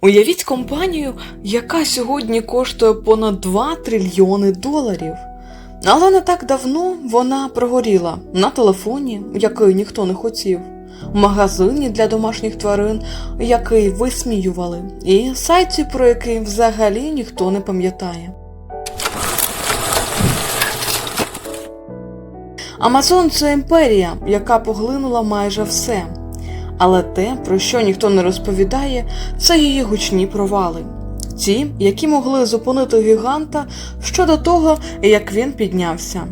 Уявіть компанію, яка сьогодні коштує понад 2 трильйони доларів. Але не так давно вона прогоріла на телефоні, який ніхто не хотів, магазині для домашніх тварин, який висміювали, і сайті, про який взагалі ніхто не пам'ятає. Амазон це імперія, яка поглинула майже все. Але те, про що ніхто не розповідає, це її гучні провали. Ті, які могли зупинити гіганта щодо того, як він піднявся.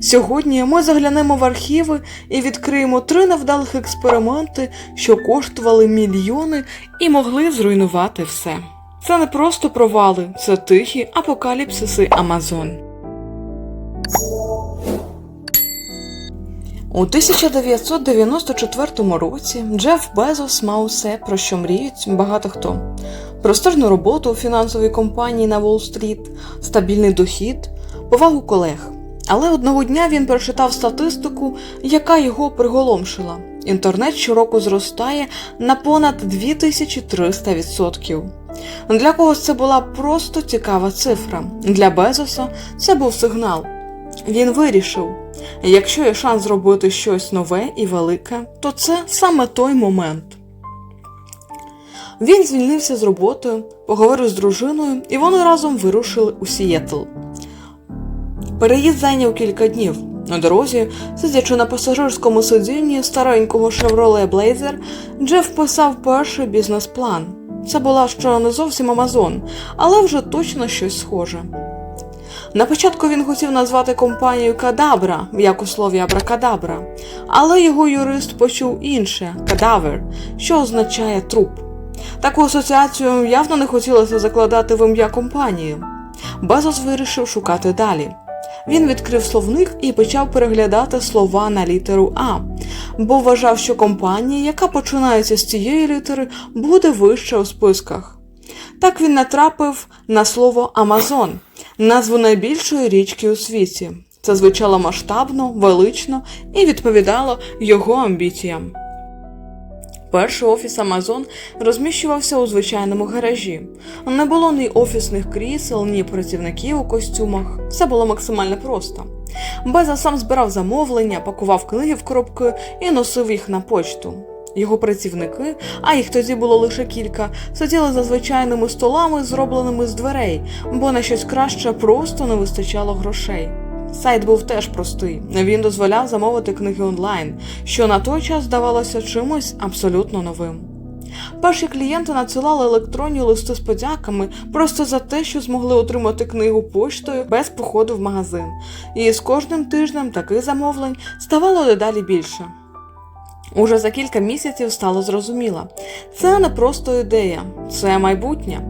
Сьогодні ми заглянемо в архіви і відкриємо три невдалих експерименти, що коштували мільйони і могли зруйнувати все. Це не просто провали, це тихі апокаліпсиси Амазон. У 1994 році Джеф Безос мав усе, про що мріють багато хто: просторну роботу у фінансовій компанії на Уолл-стріт, стабільний дохід, повагу колег. Але одного дня він прочитав статистику, яка його приголомшила. Інтернет щороку зростає на понад 2300%. Для когось це була просто цікава цифра. Для Безоса це був сигнал. Він вирішив, якщо є шанс зробити щось нове і велике, то це саме той момент. Він звільнився з роботи, поговорив з дружиною, і вони разом вирушили у Сієтл. Переїзд зайняв кілька днів. На дорозі, сидячи на пасажирському сидінні старенького Chevrolet Blazer, Джеф писав перший бізнес-план. Це була ще не зовсім Амазон, але вже точно щось схоже. На початку він хотів назвати компанію Кадабра, як у слові Абракадабра, але його юрист почув інше кадавер, що означає труп. Таку асоціацію явно не хотілося закладати в ім'я компанії. Безос вирішив шукати далі. Він відкрив словник і почав переглядати слова на літеру А, бо вважав, що компанія, яка починається з цієї літери, буде вище у списках. Так він натрапив на слово Амазон, назву найбільшої річки у світі. Це звучало масштабно, велично і відповідало його амбіціям. Перший офіс Амазон розміщувався у звичайному гаражі. Не було ні офісних крісел, ні працівників у костюмах. Все було максимально просто. Беза сам збирав замовлення, пакував книги в коробки і носив їх на почту. Його працівники, а їх тоді було лише кілька, сиділи за звичайними столами, зробленими з дверей, бо на щось краще просто не вистачало грошей. Сайт був теж простий. Він дозволяв замовити книги онлайн, що на той час здавалося чимось абсолютно новим. Перші клієнти надсилали електронні листи з подяками просто за те, що змогли отримати книгу поштою без походу в магазин. І з кожним тижнем таких замовлень ставало дедалі більше. Уже за кілька місяців стало зрозуміло. Це не просто ідея, це майбутнє.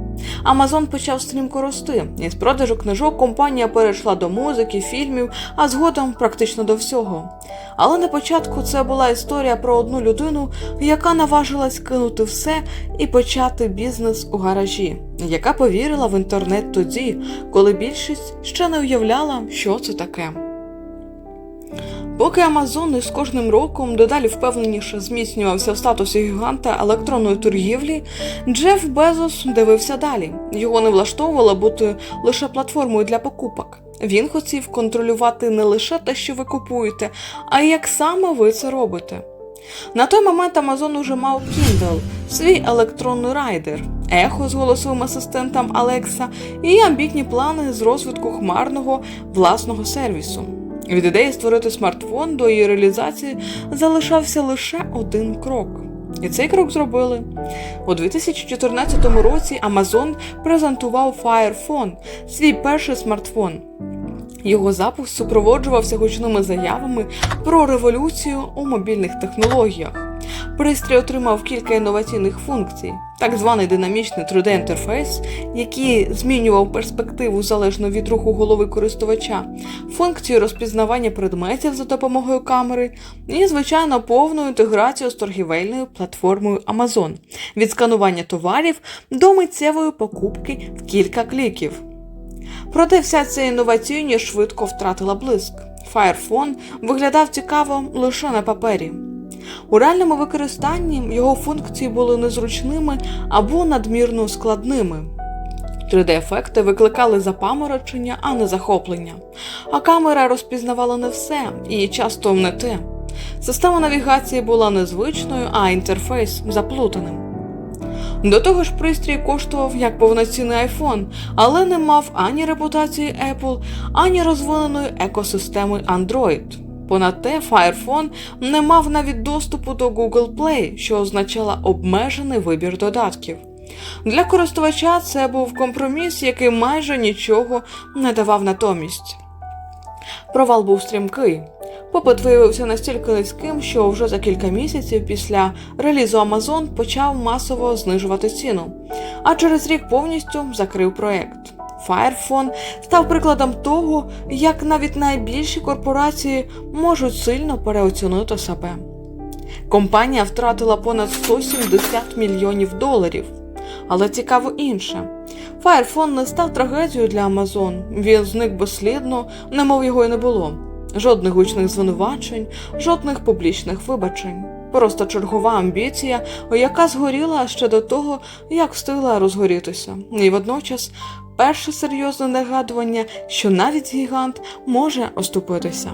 Амазон почав стрімко рости, і з продажу книжок компанія перейшла до музики, фільмів, а згодом практично до всього. Але на початку це була історія про одну людину, яка наважилась кинути все і почати бізнес у гаражі, яка повірила в інтернет тоді, коли більшість ще не уявляла, що це таке. Поки Амазон із кожним роком дедалі впевненіше зміцнювався в статусі гіганта електронної торгівлі, Джеф Безос дивився далі. Його не влаштовувало бути лише платформою для покупок. Він хотів контролювати не лише те, що ви купуєте, а й як саме ви це робите. На той момент Амазон уже мав Kindle, свій електронний райдер, ехо з голосовим асистентом Алекса і амбітні плани з розвитку хмарного власного сервісу. Від ідеї створити смартфон до її реалізації залишався лише один крок. І цей крок зробили. У 2014 році Amazon презентував Fire Phone, свій перший смартфон. Його запуск супроводжувався гучними заявами про революцію у мобільних технологіях. Пристрій отримав кілька інноваційних функцій, так званий динамічний 3D-інтерфейс, який змінював перспективу залежно від руху голови користувача, функцію розпізнавання предметів за допомогою камери і, звичайно, повну інтеграцію з торгівельною платформою Amazon від сканування товарів до миттєвої покупки в кілька кліків. Проте вся ця інноваційність швидко втратила блиск. Fire Phone виглядав цікаво лише на папері. У реальному використанні його функції були незручними або надмірно складними. 3D-ефекти викликали запаморочення, а не захоплення. А камера розпізнавала не все і часто не те. Система навігації була незвичною, а інтерфейс заплутаним. До того ж, пристрій коштував як повноцінний iPhone, але не мав ані репутації Apple, ані розвиненої екосистеми Android. Понад те, Fire Phone не мав навіть доступу до Google Play, що означало обмежений вибір додатків. Для користувача це був компроміс, який майже нічого не давав натомість. Провал був стрімкий. Попит виявився настільки низьким, що вже за кілька місяців після релізу Amazon почав масово знижувати ціну, а через рік повністю закрив проект. Firephone став прикладом того, як навіть найбільші корпорації можуть сильно переоцінити себе. Компанія втратила понад 170 мільйонів доларів. Але цікаво інше. Firephone не став трагедією для Amazon. Він зник безслідно, немов його й не було. Жодних гучних звинувачень, жодних публічних вибачень. Просто чергова амбіція, яка згоріла ще до того, як встигла розгорітися. І водночас перше серйозне нагадування, що навіть гігант може оступитися.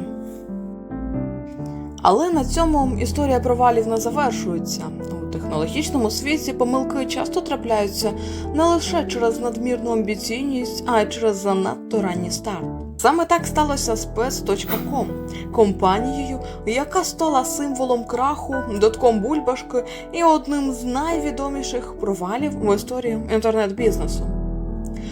Але на цьому історія провалів не завершується. У технологічному світі помилки часто трапляються не лише через надмірну амбіційність, а й через занадто ранній старт. Саме так сталося з Pets.com, компанією, яка стала символом краху, дотком бульбашки і одним з найвідоміших провалів в історії інтернет-бізнесу.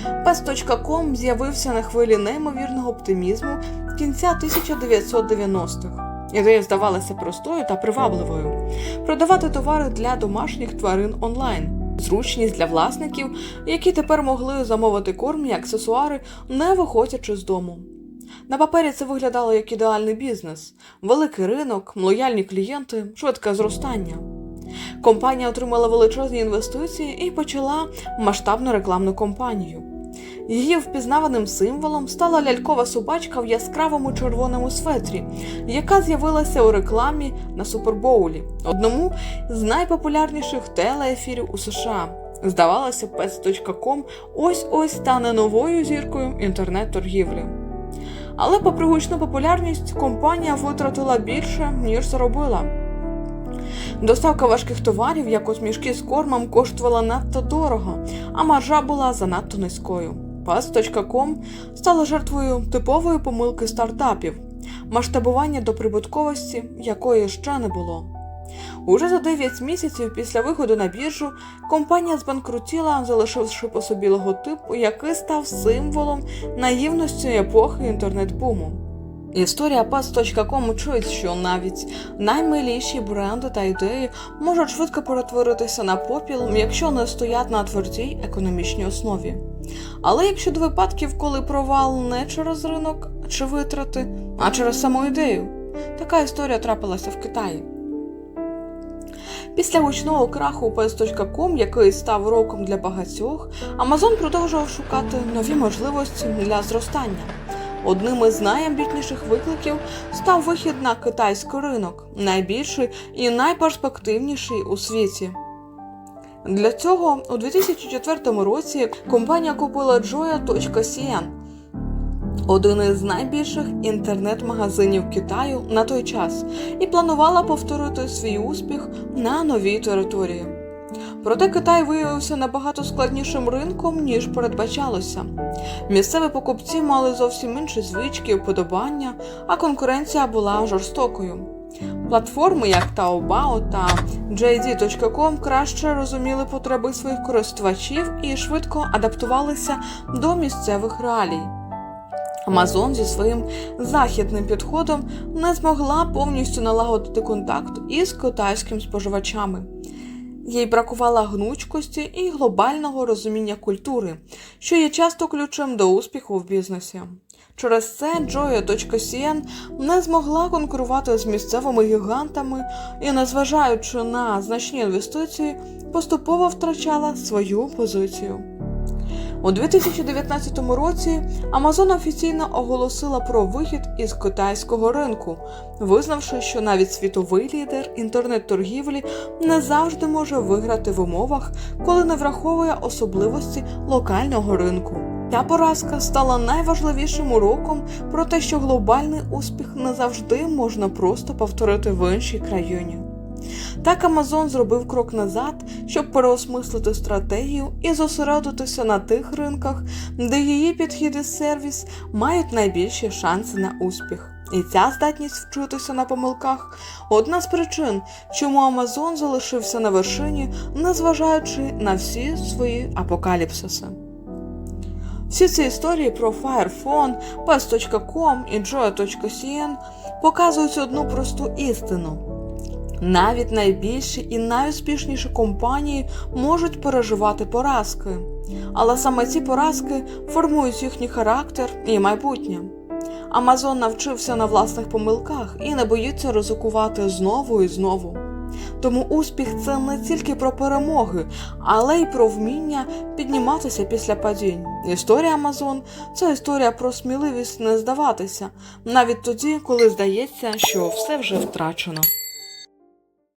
Pets.com з'явився на хвилі неймовірного оптимізму кінця 1990-х. Ідея здавалася простою та привабливою: продавати товари для домашніх тварин онлайн, зручність для власників, які тепер могли замовити корм і аксесуари, не виходячи з дому. На папері це виглядало як ідеальний бізнес, великий ринок, лояльні клієнти, швидке зростання. Компанія отримала величезні інвестиції і почала масштабну рекламну кампанію. Її впізнаваним символом стала лялькова собачка в яскравому червоному светрі, яка з'явилася у рекламі на Супербоулі, одному з найпопулярніших телеефірів у США. Здавалося, Pets.com ось-ось стане новою зіркою інтернет-торгівлі. Але, попри гучну популярність, компанія витратила більше, ніж заробила. Доставка важких товарів, як от мішки з кормом, коштувала надто дорого, а маржа була занадто низькою. Pass.com стала жертвою типової помилки стартапів, масштабування до прибутковості, якої ще не було. Уже за 9 місяців після виходу на біржу компанія збанкрутіла, залишивши по собі логотип, який став символом наївності епохи інтернет-буму. Історія Pass.com учить, що навіть наймиліші бренди та ідеї можуть швидко перетворитися на попіл, якщо не стоять на твердій економічній основі. Але якщо до випадків, коли провал не через ринок чи витрати, а через саму ідею, така історія трапилася в Китаї. Після гучного краху PS.com, який став роком для багатьох, Amazon продовжував шукати нові можливості для зростання. Одним із найамбітніших викликів став вихід на китайський ринок, найбільший і найперспективніший у світі. Для цього у 2004 році компанія купила Joya.cn, один із найбільших інтернет-магазинів Китаю на той час, і планувала повторити свій успіх на новій території. Проте Китай виявився набагато складнішим ринком, ніж передбачалося. Місцеві покупці мали зовсім інші звички, вподобання, а конкуренція була жорстокою. Платформи, як Taobao та JD.com краще розуміли потреби своїх користувачів і швидко адаптувалися до місцевих реалій. Amazon зі своїм західним підходом не змогла повністю налагодити контакт із китайськими споживачами. Їй бракувало гнучкості і глобального розуміння культури, що є часто ключем до успіху в бізнесі. Через це Joya.cn не змогла конкурувати з місцевими гігантами і, незважаючи на значні інвестиції, поступово втрачала свою позицію. У 2019 році Amazon офіційно оголосила про вихід із китайського ринку, визнавши, що навіть світовий лідер інтернет-торгівлі не завжди може виграти в умовах, коли не враховує особливості локального ринку. Ця поразка стала найважливішим уроком про те, що глобальний успіх не завжди можна просто повторити в іншій країні. Так Amazon зробив крок назад, щоб переосмислити стратегію і зосередитися на тих ринках, де її підхід і сервіс мають найбільші шанси на успіх. І ця здатність вчитися на помилках одна з причин, чому Amazon залишився на вершині, незважаючи на всі свої апокаліпсиси. Всі ці історії про Firephone, Pest.com і Joy.cn показують одну просту істину. Навіть найбільші і найуспішніші компанії можуть переживати поразки, але саме ці поразки формують їхній характер і майбутнє. Амазон навчився на власних помилках і не боїться ризикувати знову і знову. Тому успіх це не тільки про перемоги, але й про вміння підніматися після падінь. Історія Амазон це історія про сміливість не здаватися, навіть тоді, коли здається, що все вже втрачено.